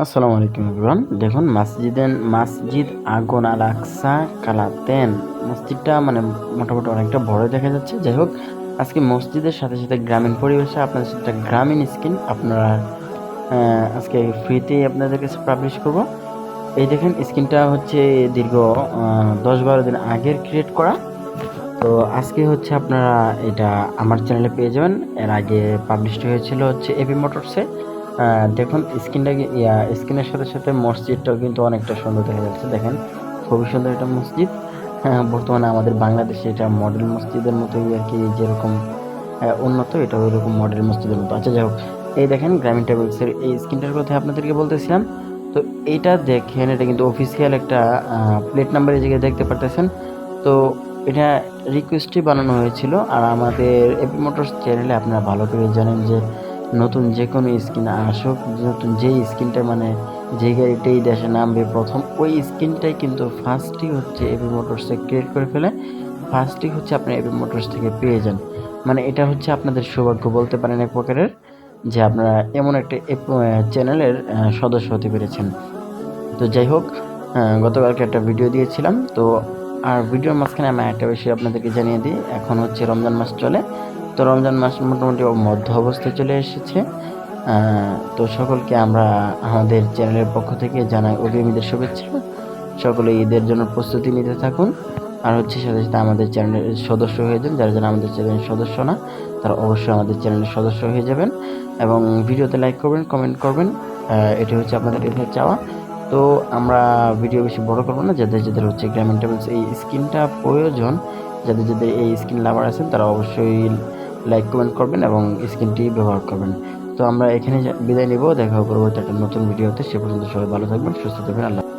আসসালামু আলাইকুম এভরিওয়ান। দেখুন মসজিদেন মসজিদ আগুন আল আকসা কালাতেন। মসজিদটা মানে মোটামুটি অনেকটা বড় দেখা যাচ্ছে। যাই হোক, আজকে মসজিদের সাথে সাথে গ্রামীণ পরিবেশে আপনাদের সাথে গ্রামীণ স্কিন আপনারা আজকে ফ্রিতেই আপনাদের কাছে পাবলিশ করব। এই দেখেন, স্কিনটা হচ্ছে দীর্ঘ দশ বারো দিন আগের ক্রিয়েট করা। তো আজকে হচ্ছে আপনারা এটা আমার চ্যানেলে পেয়ে যাবেন। এর আগে পাবলিশ হয়েছিল হচ্ছে এবি মোটরসে দেখুন স্ক্রিনটা স্ক্রিনের সাথে সাথে মসজিদটাও কিন্তু অনেকটা সুন্দর দেখা যাচ্ছে। দেখেন খুবই সুন্দর একটা মসজিদ। হ্যাঁ, বর্তমানে আমাদের বাংলাদেশে এটা মডেল মসজিদের মতোই আর কি যেরকম উন্নত এটা ওই রকম মডেল মসজিদের মতো। আচ্ছা যাই হোক এই দেখেন গ্রামীণ ট্রাভেলসের এই স্ক্রিনটার কথা আপনাদেরকে বলতেছিলাম। তো এটা দেখেন এটা কিন্তু অফিসিয়াল একটা প্লেট নাম্বার এই জায়গায় দেখতে পারতেছেন। তো এটা রিকোয়েস্টই বানানো হয়েছিল। আর আমাদের এপি মোটরস চ্যানেলে আপনারা ভালো করে জানেন যে নতুন যে কোনো স্কিন আসুক, নতুন যেই স্কিনটা মানে যে গাড়িটাই দেশে নামবে প্রথম, ওই স্কিনটাই কিন্তু ফার্স্টই হচ্ছে এপি মোটরসে ক্রিয়েট করে ফেলে ফার্স্টই হচ্ছে আপনি এবি মোটরস থেকে পেয়ে যান। মানে এটা হচ্ছে আপনাদের সৌভাগ্য বলতে পারেন এক প্রকারের, যে আপনারা এমন একটা চ্যানেলের সদস্য হতে পেরেছেন। তো যাই হোক গতকালকে একটা ভিডিও দিয়েছিলাম, তো আর ভিডিওর মাঝখানে আমি একটা বিষয় আপনাদেরকে জানিয়ে দিই, এখন হচ্ছে রমজান মাস চলে তো রমজান মাস মোটামুটি মধ্য অবস্থায় চলে এসেছে। তো সকলকে আমরা আমাদের চ্যানেলের পক্ষ থেকে জানাই অভিমীদের শুভেচ্ছা। সকলে ঈদের জন্য প্রস্তুতি নিতে থাকুন। আর হচ্ছে সাথে সাথে আমাদের চ্যানেলের সদস্য হয়ে যান। যারা যারা আমাদের চ্যানেলের সদস্য না, তারা অবশ্যই আমাদের চ্যানেলের সদস্য হয়ে যাবেন এবং ভিডিওতে লাইক করবেন, কমেন্ট করবেন। এটি হচ্ছে আপনাদের এখানে চাওয়া। তো আমরা ভিডিও বেশি বড় করব না। যাদের যাদের হচ্ছে গ্রামীণ টেবিলস এই স্কিনটা প্রয়োজন, যাদের যাদের এই স্কিন লাভার আছেন, তারা অবশ্যই লাইক কমেন্ট করবেন এবং স্ক্রিনটি ব্যবহার করবেন। তো আমরা এখানে বিদায় নিব। দেখা পরবর্তী একটা নতুন ভিডিওতে সে পর্যন্ত সবাই ভালো থাকবেন, সুস্থ থাকবেন। আল্লাহ